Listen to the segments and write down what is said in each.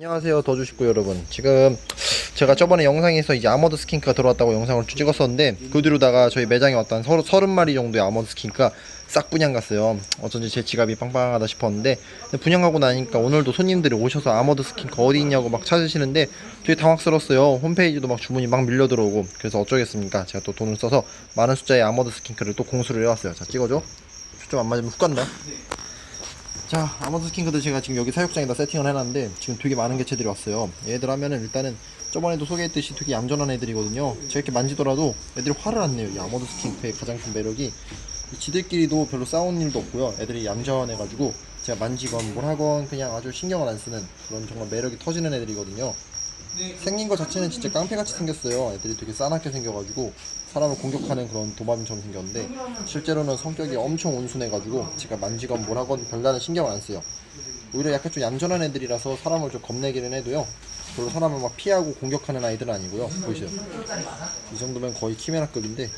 안녕하세요 더주식구 여러분. 지금 제가 저번에 영상에서 이제 아머드 스킨크가 들어왔다고 영상을 찍었었는데 그 뒤로다가 저희 매장에 왔던 서른, 서른 마리 정도의 아머드 스킨크가 싹 분양 갔어요. 어쩐지 제 지갑이 빵빵하다 싶었는데 분양하고 나니까 오늘도 손님들이 오셔서 아머드 스킨크 어디 있냐고 막 찾으시는데 되게 당황스러웠어요. 홈페이지도 막 주문이 막 밀려 들어오고 그래서 어쩌겠습니까? 제가 또 돈을 써서 많은 숫자의 아머드 스킨크를 또 공수를 해왔어요. 자 찍어줘. 좀안 맞으면 훅 간다 자 아머드 스킨크들 제가 지금 여기 사육장에다 세팅을 해놨는데 지금 되게 많은 개체들이 왔어요. 얘들 하면은 일단은 저번에도 소개했듯이 되게 얌전한 애들이거든요. 제가 이렇게 만지더라도 애들이 화를 안 내요 이 아머드 스킨크의 가장 큰 매력이. 이 지들끼리도 별로 싸운 일도 없고요. 애들이 얌전해가지고 제가 만지건 뭘 하건 그냥 아주 신경을 안 쓰는 그런 정말 매력이 터지는 애들이거든요 생긴 것 자체는 진짜 깡패같이 생겼어요. 애들이 되게 싸납게 생겨가지고 사람을 공격하는 그런 도마뱀처럼 생겼는데 실제로는 성격이 엄청 온순해가지고 제가 만지건 뭘 하건 별다른 신경을 안 써요. 오히려 약간 좀 얌전한 애들이라서 사람을 좀 겁내기는 해도요. 별로 사람을 막 피하고 공격하는 아이들은 아니고요. 보이세요? 이 정도면 거의 키메라급인데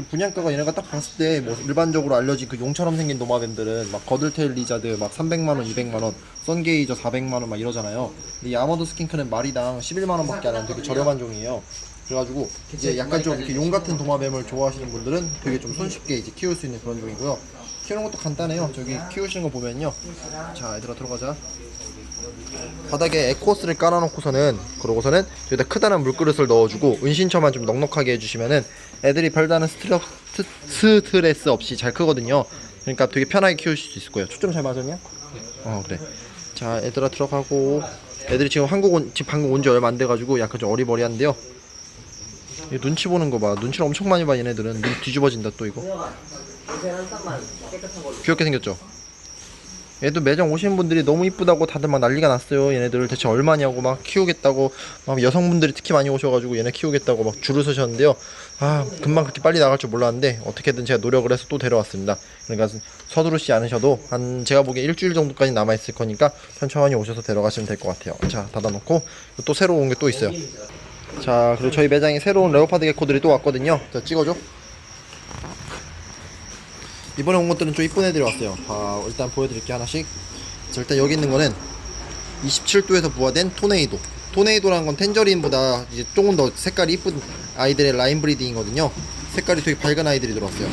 지금 분양가가 얘네가 딱 봤을 때 뭐 일반적으로 알려진 그 용처럼 생긴 도마뱀들은 막 거들테일 리자드 막 300만원, 200만원, 선게이저 400만원 막 이러잖아요. 근데 이 아머드 스킨크는 마리당 11만원 밖에 안 하는 되게 저렴한 종이에요. 그래가지고 이제 약간 좀 이렇게 용 같은 도마뱀을 좋아하시는 분들은 되게 좀 손쉽게 이제 키울 수 있는 그런 종이고요. 키우는 것도 간단해요. 저기 키우시는 거 보면요. 자, 얘들아 들어가자. 바닥에 에코스를 깔아놓고서는 그러고서는 여기다 크다란 물그릇을 넣어주고 은신처만 좀 넉넉하게 해주시면은 애들이 별다른 스트레스, 스트레스 없이 잘 크거든요. 그러니까 되게 편하게 키우실 수 있을 거예요. 초점 잘 맞았냐? 어 그래. 자 애들아 들어가고 애들이 지금 한국 온, 지금 방금 온 지 얼마 안 돼가지고 약간 좀 어리버리한데요. 이 눈치 보는 거 봐. 눈치를 엄청 많이 봐 얘네들은 눈 뒤집어진다 또 이거. 귀엽게 생겼죠? 얘도 매장 오시는 분들이 너무 이쁘다고 다들 막 난리가 났어요. 얘네들 대체 얼마냐고 막 키우겠다고 막 여성분들이 특히 많이 오셔가지고 얘네 키우겠다고 막 줄을 서셨는데요. 아 금방 그렇게 빨리 나갈 줄 몰랐는데 어떻게든 제가 노력을 해서 또 데려왔습니다. 그러니까 서두르지 않으셔도 한 제가 보기에 일주일 정도까지 남아 있을 거니까 천천히 오셔서 데려가시면 될 것 같아요. 자 닫아놓고 또 새로 온 게 또 있어요. 자 그리고 저희 매장에 새로운 레오파드 개코들이 또 왔거든요. 자 찍어줘. 이번에 온 것들은 좀 이쁜 애들이 왔어요. 아, 일단 보여드릴게 하나씩. 자, 일단 여기 있는 거는 27도에서 부화된 토네이도. 토네이도라는 건 텐저린보다 이제 조금 더 색깔이 이쁜 아이들의 라인 브리딩이거든요. 색깔이 되게 밝은 아이들이 들어왔어요.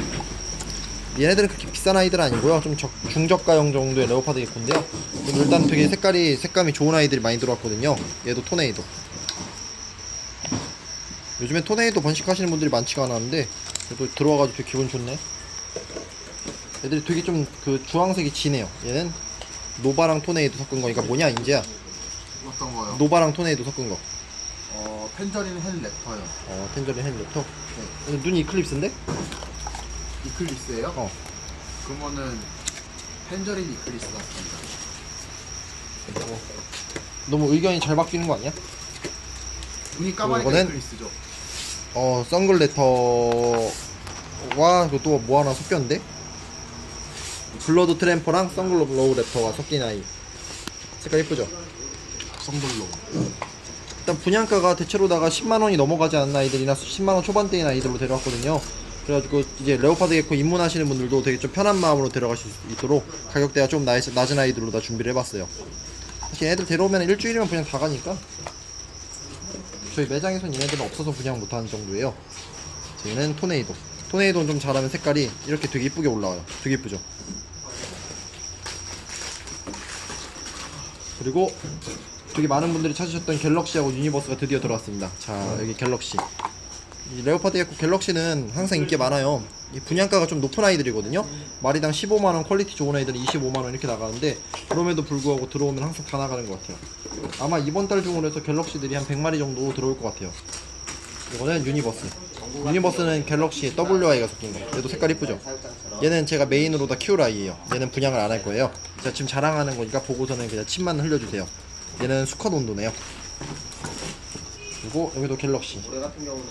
얘네들은 그렇게 비싼 아이들은 아니고요. 좀 적, 중저가형 정도의 레오파드 개코인데요. 일단 되게 색깔이 색감이 좋은 아이들이 많이 들어왔거든요. 얘도 토네이도. 요즘에 토네이도 번식하시는 분들이 많지가 않았는데 그래도 들어와가지고 되게 기분 좋네. 애들이 되게 좀 그 주황색이 진해요. 얘는 노바랑 토네이도 섞은 거니까 뭐냐 인제야. 어떤 거요? 노바랑 토네이도 섞은 거. 어, 펜저린 헬 래퍼요. 어 텐저린 헬리콥터. 근데 눈이 이클립스인데? 이클리스예요? 어. 그러면은 펜저린 이클리스 같습니다. 어. 너무 의견이 잘 바뀌는 거 아니야? 눈이 까마니까 이거는- 이클리스죠. 어 썬글레터와 또 뭐 하나 섞였는데? 블러드 트램퍼랑 썬글로우 래퍼가 섞인 아이. 색깔 이쁘죠? 성돌로. 일단 분양가가 대체로다가 10만 원이 넘어가지 않는 아이들이나 10만 원 초반대인 아이들로 데려왔거든요. 그래가지고 이제 레오파드 개코 입문하시는 분들도 되게 좀 편한 마음으로 데려가실 수 있도록 가격대가 좀 나- 낮은 아이들로 다 준비를 해봤어요. 사실 얘네들 데려오면 일주일이면 그냥 다 가니까 저희 매장에선 얘네들은 없어서 분양 못하는 정도예요. 얘는 토네이도. 토네이도는 좀 잘하면 색깔이 이렇게 되게 이쁘게 올라와요. 되게 이쁘죠? 그리고 되게 많은 분들이 찾으셨던 갤럭시하고 유니버스가 드디어 들어왔습니다. 자, 여기 갤럭시. 이 레오파드 에코 갤럭시는 항상 인기 많아요. 이 분양가가 좀 높은 아이들이거든요. 마리당 15만원, 퀄리티 좋은 아이들은 25만원 이렇게 나가는데, 그럼에도 불구하고 들어오면 항상 다 나가는 것 같아요. 아마 이번 달 중으로 해서 갤럭시들이 한 100마리 정도 들어올 것 같아요. 이거는 유니버스. 유니버스는 갤럭시 WI가 섞인 거. 얘도 색깔 이쁘죠? 얘는 제가 메인으로 다 키울 아이예요. 얘는 분양을 안 할 거예요. 제가 지금 자랑하는 거니까 보고서는 그냥 침만 흘려주세요. 얘는 수컷 온도네요. 그리고 여기도 갤럭시.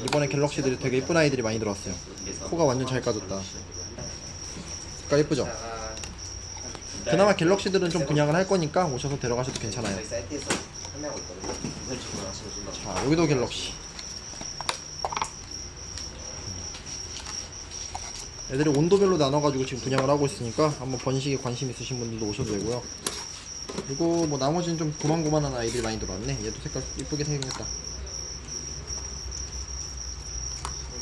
이번에 갤럭시들이 되게 이쁜 아이들이 많이 들어왔어요. 코가 완전 잘 까졌다. 색깔 이쁘죠? 그나마 갤럭시들은 좀 분양을 할 거니까 오셔서 데려가셔도 괜찮아요. 자, 여기도 갤럭시. 애들이 온도별로 나눠가지고 지금 분양을 하고 있으니까 한번 번식에 관심 있으신 분들도 오셔도 되고요. 그리고 뭐 나머지는 좀 고만고만한 아이들이 많이 들어왔네. 얘도 색깔 이쁘게 생겼다.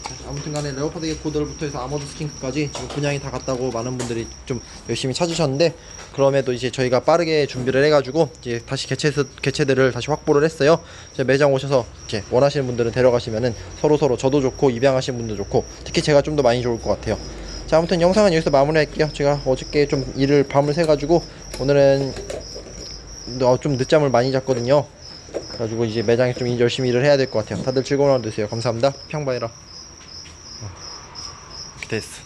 자, 아무튼간에 레오파드 게코들부터 해서 아머드 스킨크까지 지금 분양이 다 갔다고 많은 분들이 좀 열심히 찾으셨는데 그럼에도 이제 저희가 빠르게 준비를 해가지고 이제 다시 개체 개체들을 다시 확보를 했어요. 이제 매장 오셔서 이렇게 원하시는 분들은 데려가시면은 서로 서로 저도 좋고 입양하시는 분도 좋고 특히 제가 좀 더 많이 좋을 것 같아요. 자 아무튼 영상은 여기서 마무리할게요. 제가 어저께 좀 일을 밤을 새가지고 오늘은 어, 좀 늦잠을 많이 잤거든요. 그래가지고 이제 매장에 좀 열심히 일을 해야 될 것 같아요. 다들 즐거운 하루 되세요. 감사합니다. 평바이라. 이렇게 됐어.